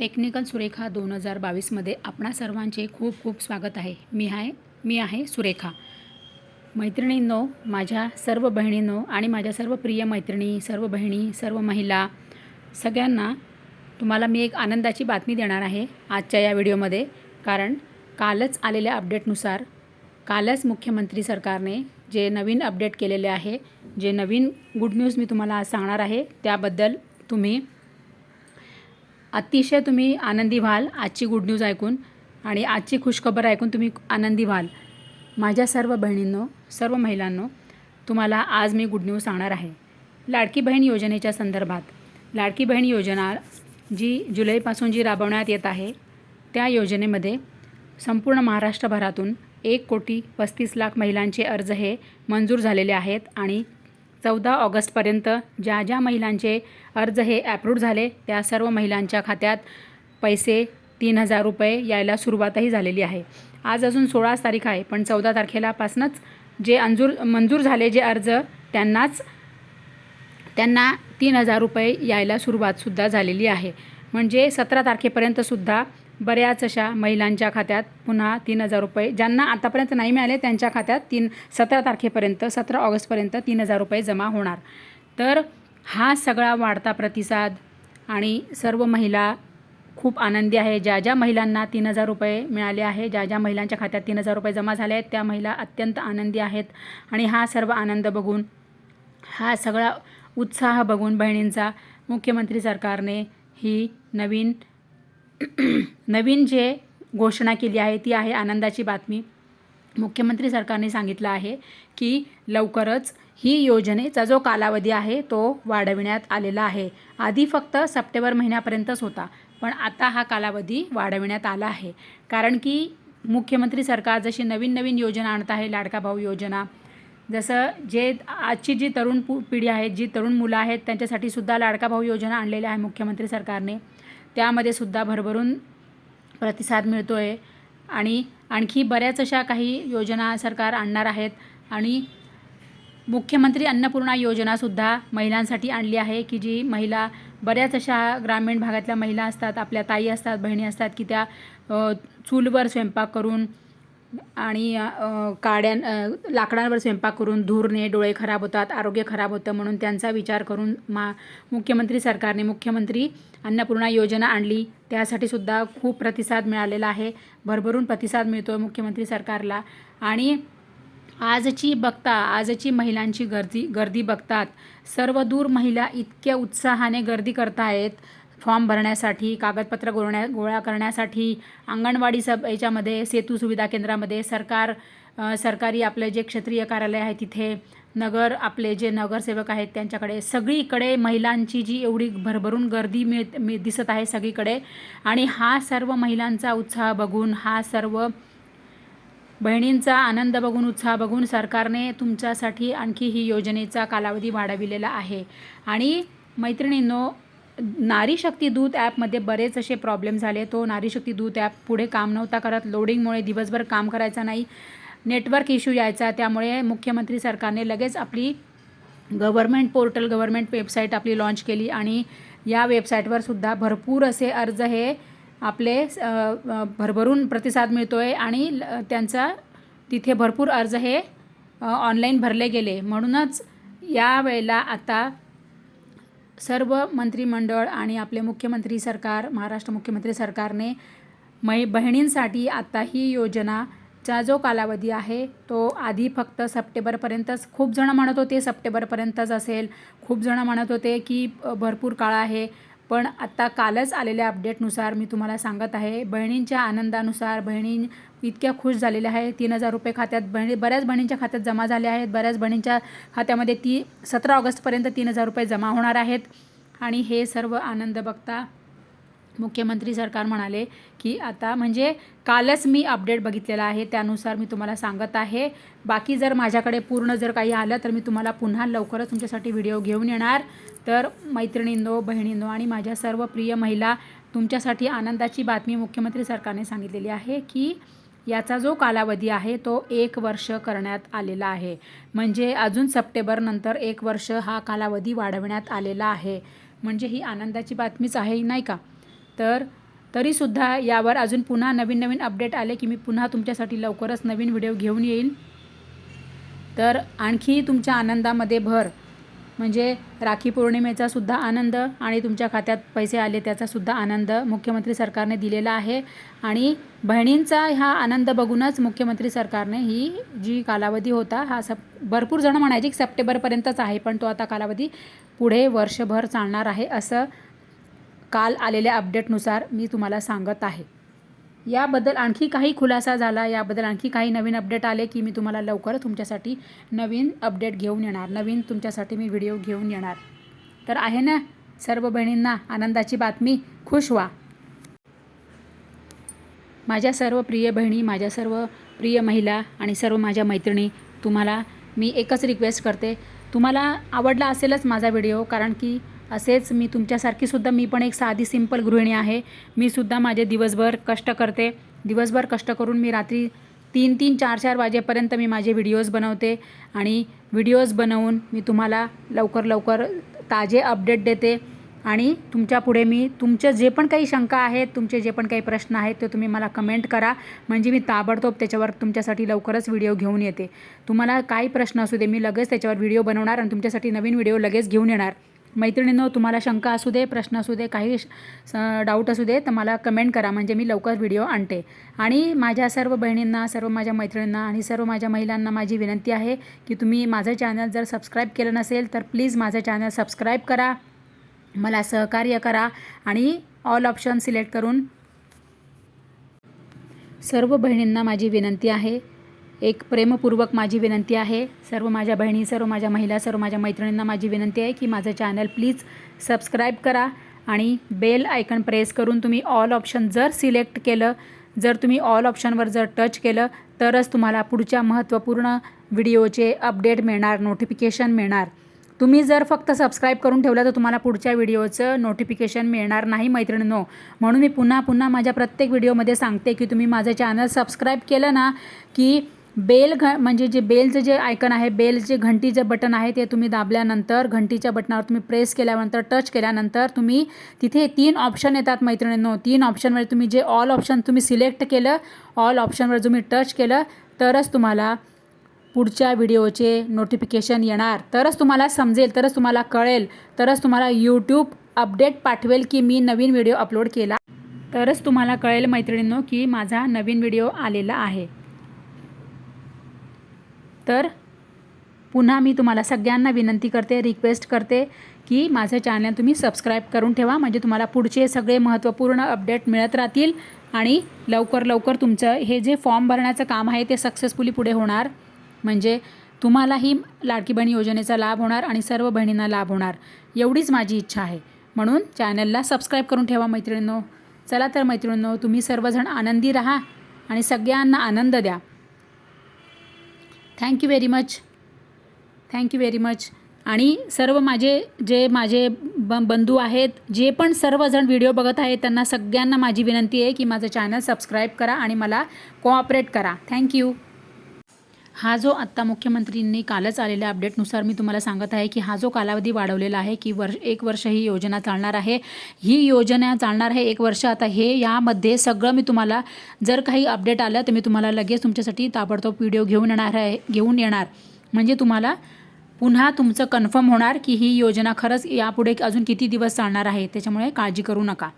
Technical Surekha दोन हजार बावीसमध्ये आपणा सर्वांचे खूप खूप स्वागत आहे. मी आहे मी आहे सुरेखा. मैत्रिणींनो माझ्या सर्व बहिणींनो आणि माझ्या सर्व प्रिय मैत्रिणी सर्व बहिणी सर्व महिला सगळ्यांना तुम्हाला मी एक आनंदाची बातमी देणार आहे आजच्या या व्हिडिओमध्ये. कारण कालच आलेल्या अपडेटनुसार कालच मुख्यमंत्री सरकारने जे नवीन अपडेट केलेले आहे जे नवीन गुड न्यूज मी तुम्हाला आज सांगणार आहे त्याबद्दल तुम्ही अतिशय तुम्ही आनंदी व्हाल. आजची गुड न्यूज ऐकून आणि आजची खुशखबर ऐकून तुम्ही आनंदी व्हाल. माझ्या सर्व बहिणींनो सर्व महिलांनो तुम्हाला आज मी गुड न्यूज सांगणार आहे. लाडकी बहीण योजनेच्या संदर्भात. लाडकी बहीण योजना जी जुलैपासून जी राबवण्यात येत आहे त्या योजनेमध्ये संपूर्ण महाराष्ट्रभरातून एक कोटी पस्तीस लाख महिलांचे अर्ज हे मंजूर झालेले आहेत आणि चौदा ऑगस्टपर्यंत ज्या ज्या महिलांचे अर्ज हे ॲप्रूव्ह झाले त्या सर्व महिलांच्या खात्यात पैसे तीन हजार रुपये यायला सुरुवातही झालेली आहे. आज अजून सोळाच तारीख आहे पण चौदा तारखेलापासूनच जे अंजूर मंजूर झाले जे अर्ज त्यांनाच त्यांना तीन हजार रुपये यायला सुरुवातसुद्धा झालेली आहे. म्हणजे सतरा तारखेपर्यंतसुद्धा बऱ्याच अशा महिलांच्या खात्यात पुन्हा तीन हजार रुपये ज्यांना आतापर्यंत नाही मिळाले त्यांच्या खात्यात तीन सतरा तारखेपर्यंत सतरा ऑगस्टपर्यंत तीन हजार रुपये जमा होणार. तर हा सगळा वाढता प्रतिसाद आणि सर्व महिला खूप आनंदी आहे. ज्या ज्या महिलांना तीन हजार रुपये मिळाले आहे ज्या ज्या महिलांच्या खात्यात तीन हजार रुपये जमा झाले आहेत त्या महिला अत्यंत आनंदी आहेत. आणि हा सर्व आनंद बघून हा सगळा उत्साह बघून बहिणींचा मुख्यमंत्री सरकारने ही नवीन नवीन जे घोषणा केली आहे ती आहे आनंदाची बातमी. मुख्यमंत्री सरकारने सांगितलं आहे की लवकरच ही योजनेचा जो कालावधी आहे तो वाढविण्यात आलेला आहे. आधी फक्त सप्टेंबर महिन्यापर्यंतच होता पण आता हा कालावधी वाढविण्यात आला आहे. कारण की मुख्यमंत्री सरकार जशी नवीन नवीन योजना आणत आहे लाडका भाऊ योजना जसं जे आजची जी तरुण पु पिढी आहे जी तरुण मुलं आहेत त्यांच्यासाठी सुद्धा लाडका भाऊ योजना आणलेल्या आहे मुख्यमंत्री सरकारने. त्यामध्ये सुद्धा भरभरून प्रतिसाद मिळतो आहे आणि आणखी बऱ्याच अशा काही योजना सरकार आणणार आहेत. आणि मुख्यमंत्री अन्नपूर्णा योजनासुद्धा महिलांसाठी आणली आहे की जी महिला बऱ्याच अशा ग्रामीण भागातल्या महिला असतात आपल्या ताई असतात बहिणी असतात की त्या चूलवर स्वयंपाक करून आणि काड्यां लाकडांवर स्वयंपाक करून धूरने डोळे खराब होतात आरोग्य खराब होतं म्हणून त्यांचा विचार करून मा मुख्यमंत्री सरकारने मुख्यमंत्री अन्नपूर्णा योजना आणली. त्यासाठी सुद्धा खूप प्रतिसाद मिळालेला आहे. भरभरून प्रतिसाद मिळतो आहे मुख्यमंत्री सरकारला. आणि आजची बघता आजची महिलांची गर्दी गर्दी बघतात. सर्व दूर महिला इतक्या उत्साहाने गर्दी करतायत. फॉर्म भरण्यासाठी कागदपत्र गोळण्या गोळा करण्यासाठी अंगणवाडी सब याच्यामध्ये सेतू सुविधा केंद्रामध्ये सरकार सरकारी आपले जे क्षेत्रीय कार्यालय आहे तिथे नगर आपले जे नगरसेवक आहेत त्यांच्याकडे सगळीकडे महिलांची जी एवढी भरभरून गर्दी मिळ मी दिसत आहे सगळीकडे. आणि हा सर्व महिलांचा उत्साह बघून हा सर्व बहिणींचा आनंद बघून उत्साह बघून सरकारने तुमच्यासाठी आणखी ही योजनेचा कालावधी वाढविलेला आहे. आणि मैत्रिणींनो नारी शक्ती दूत ॲपमध्ये बरेच असे प्रॉब्लेम झाले. तो नारी शक्ती दूत ॲप पुढे काम नव्हता करत लोडिंगमुळे दिवसभर काम करायचा नाही नेटवर्क इश्यू यायचा त्यामुळे मुख्यमंत्री सरकारने लगेच आपली गव्हर्मेंट पोर्टल गव्हर्मेंट वेबसाईट आपली लॉन्च केली आणि या वेबसाईटवर सुद्धा भरपूर असे अर्ज हे आपले भरभरून प्रतिसाद मिळतो आहे आणि ल- त्यांचा तिथे भरपूर अर्ज हे ऑनलाईन भरले गेले. म्हणूनच या वेळेला आता सर्व मंत्रिमंडळ आणि आपले मुख्यमंत्री सरकार महाराष्ट्र मुख्यमंत्री सरकारने मै बहिणींसाठी आत्ता ही योजनाचा जो कालावधी आहे तो आधी फक्त सप्टेंबरपर्यंतच खूप जणं म्हणत होते सप्टेंबरपर्यंतच असेल. खूप जणं म्हणत होते की भरपूर काळ आहे. पण आत्ता कालच आलेल्या अपडेटनुसार मी तुम्हाला सांगत आहे बहिणींच्या आनंदानुसार बहिणी इतक्या खुश झालेल्या आहे तीन हजार रुपये खात्यात बहिणी बऱ्याच बहिणींच्या खात्यात जमा झाले आहेत. बऱ्याच बहिणींच्या खात्यामध्ये ती सतरा ऑगस्टपर्यंत तीन हजार रुपये जमा होणार आहेत. आणि हे सर्व आनंद बघता मुख्यमंत्री सरकार म्हणाले की आता म्हणजे कालच मी अपडेट बघितलेला आहे. त्यानुसार मी तुम्हाला सांगत आहे. बाकी जर माझ्याकडे पूर्ण जर काही आलं तर मी तुम्हाला पुन्हा लवकरच तुमच्यासाठी व्हिडिओ घेऊन येणार. तर मैत्रिणींनो बहिणींनो आणि माझ्या सर्व प्रिय महिला तुमच्यासाठी आनंदाची बातमी मुख्यमंत्री सरकारने सांगितलेली आहे की याचा जो कालावधी आहे तो एक वर्ष करण्यात आलेला आहे. म्हणजे अजून सप्टेंबरनंतर एक वर्ष हा कालावधी वाढवण्यात आलेला आहे. म्हणजे ही आनंदाची बातमीच आहे नाही का? तर तरीसुद्धा यावर अजून पुन्हा नवीन नवीन अपडेट आले की मी पुन्हा तुमच्यासाठी लवकरच नवीन व्हिडिओ घेऊन येईन. तर आणखी तुमच्या आनंदामध्ये भर. म्हणजे राखी पौर्णिमेचा सुद्धा आनंद आणि तुमच्या खात्यात पैसे आले त्याचा सुद्धा आनंद मुख्यमंत्री सरकारने दिलेला आहे. आणि बहिणींचा हा आनंद बघूनच मुख्यमंत्री सरकारने ही जी कालावधी होता हा सप भरपूर जण म्हणायचे की सप्टेंबरपर्यंतच आहे पण तो आता कालावधी पुढे वर्षभर चालणार आहे असं काल आलेल्या अपडेटनुसार मी तुम्हाला सांगत आहे. याबद्दल आणखी काही खुलासा झाला याबद्दल आणखी काही नवीन अपडेट आले की मी तुम्हाला लवकर तुमच्यासाठी नवीन अपडेट घेऊन येणार. नवीन तुमच्यासाठी मी व्हिडिओ घेऊन येणार. तर आहे ना सर्व बहिणींना आनंदाची बातमी खुश व्हा. माझ्या सर्व प्रिय बहिणी माझ्या सर्व प्रिय महिला आणि सर्व माझ्या मैत्रिणी तुम्हाला मी एकच रिक्वेस्ट करते. तुम्हाला आवडला असेलच माझा व्हिडिओ कारण की असेच मी तुमच्यासारखीसुद्धा मी पण एक साधी सिंपल गृहिणी आहे. मी सुद्धा माझे दिवसभर कष्ट करते. दिवसभर कष्ट करून मी रात्री तीन तीन चार चार वाजेपर्यंत मी माझे व्हिडिओज बनवते आणि व्हिडिओज बनवून मी तुम्हाला लवकर लवकर ताजे अपडेट देते आणि तुमच्यापुढे मी तुमचं जे पण काही शंका आहेत तुमचे जे पण काही प्रश्न आहेत ते तुम्ही मला कमेंट करा. म्हणजे मी ताबडतोब त्याच्यावर तुमच्यासाठी लवकरच व्हिडिओ घेऊन येते. तुम्हाला काही प्रश्न असू दे मी लगेच त्याच्यावर व्हिडिओ बनवणार आणि तुमच्यासाठी नवीन व्हिडिओ लगेच घेऊन येणार. मैत्रिणींनो तुम्हाला शंका असू दे प्रश्न असू दे काही डाऊट असू दे तर मला कमेंट करा. म्हणजे मी लवकर व्हिडिओ आणते. आणि माझ्या सर्व बहिणींना सर्व माझ्या मैत्रिणींना आणि सर्व माझ्या महिलांना माझी विनंती आहे की तुम्ही माझं चॅनल जर सबस्क्राईब केलं नसेल तर प्लीज माझं चॅनल सबस्क्राईब करा. मला सहकार्य करा आणि ऑल ऑप्शन सिलेक्ट करून सर्व बहिणींना माझी विनंती आहे. एक प्रेमपूर्वक माझी विनंती आहे. सर्व माझ्या बहिणी सर्व माझ्या महिला सर्व माझ्या मैत्रिणींना माझी विनंती आहे की माझं चॅनल प्लीज सबस्क्राईब करा आणि बेल आयकन प्रेस करून तुम्ही ऑल ऑप्शन जर सिलेक्ट केलं जर तुम्ही ऑल ऑप्शनवर जर टच केलं तरच तुम्हाला पुढच्या महत्त्वपूर्ण व्हिडिओचे अपडेट मिळणार नोटिफिकेशन मिळणार. तुम्ही जर फक्त सबस्क्राईब करून ठेवलं तर तुम्हाला पुढच्या व्हिडिओचं नोटिफिकेशन मिळणार नाही मैत्रिणींनो. म्हणून मी पुन्हा पुन्हा माझ्या प्रत्येक व्हिडिओमध्ये सांगते की तुम्ही माझं चॅनल सबस्क्राईब केलं ना की बेल घ म्हणजे जे बेलचं जे आयकन आहे बेल जे घंटीचं बटन आहे ते तुम्ही दाबल्यानंतर घंटीच्या बटनावर तुम्ही प्रेस केल्यानंतर टच केल्यानंतर तुम्ही तिथे तीन ऑप्शन येतात मैत्रिणींनो. तीन ऑप्शनमध्ये तुम्ही जे ऑल ऑप्शन तुम्ही सिलेक्ट केलं ऑल ऑप्शनवर तुम्ही टच केलं तरच तुम्हाला पुढच्या व्हिडिओचे नोटिफिकेशन येणार. तरच तुम्हाला समजेल तरच तुम्हाला कळेल तरच तुम्हाला यूट्यूब अपडेट पाठवेल की मी नवीन व्हिडिओ अपलोड केला. तरच तुम्हाला कळेल मैत्रिणींनो की माझा नवीन व्हिडिओ आलेला आहे. तर पुन्हा मी तुम्हाला सगळ्यांना विनंती करते रिक्वेस्ट करते की माझं चॅनल तुम्ही सबस्क्राईब करून ठेवा. म्हणजे तुम्हाला पुढचे सगळे महत्त्वपूर्ण अपडेट मिळत राहतील आणि लवकर लवकर तुमचं हे जे फॉर्म भरण्याचं काम आहे ते सक्सेसफुली पुढे होणार. म्हणजे तुम्हालाही लाडकी बहीण योजनेचा लाभ होणार आणि सर्व बहिणींना लाभ होणार. एवढीच माझी इच्छा आहे. म्हणून चॅनलला सबस्क्राईब करून ठेवा मैत्रिणींनो. चला तर मैत्रिणींनो तुम्ही सर्वजण आनंदी राहा आणि सगळ्यांना आनंद द्या. Thank you very much thank you very much आणि सर्व माझे जे माझे ब बंधू आहेत जे पण सर्वजण व्हिडिओ बघत आहेत त्यांना सगळ्यांना माझी विनंती आहे की माझं चॅनल सबस्क्राईब करा आणि मला कोऑपरेट करा. थँक्यू हा जो आत्ता मुख्यमंत्रींनी कालच आलेल्या अपडेटनुसार मी तुम्हाला सांगत आहे की हा जो कालावधी वाढवलेला आहे की वर्ष एक वर्ष ही योजना चालणार आहे. ही योजना चालणार आहे एक वर्ष. आता हे यामध्ये सगळं मी तुम्हाला जर काही अपडेट आलं तर मी तुम्हाला लगेच तुमच्यासाठी ताबडतोब व्हिडिओ घेऊन येणार आहे घेऊन येणार. म्हणजे तुम्हाला पुन्हा तुमचं कन्फर्म होणार की ही योजना खरंच यापुढे अजून किती दिवस चालणार आहे त्याच्यामुळे काळजी करू नका.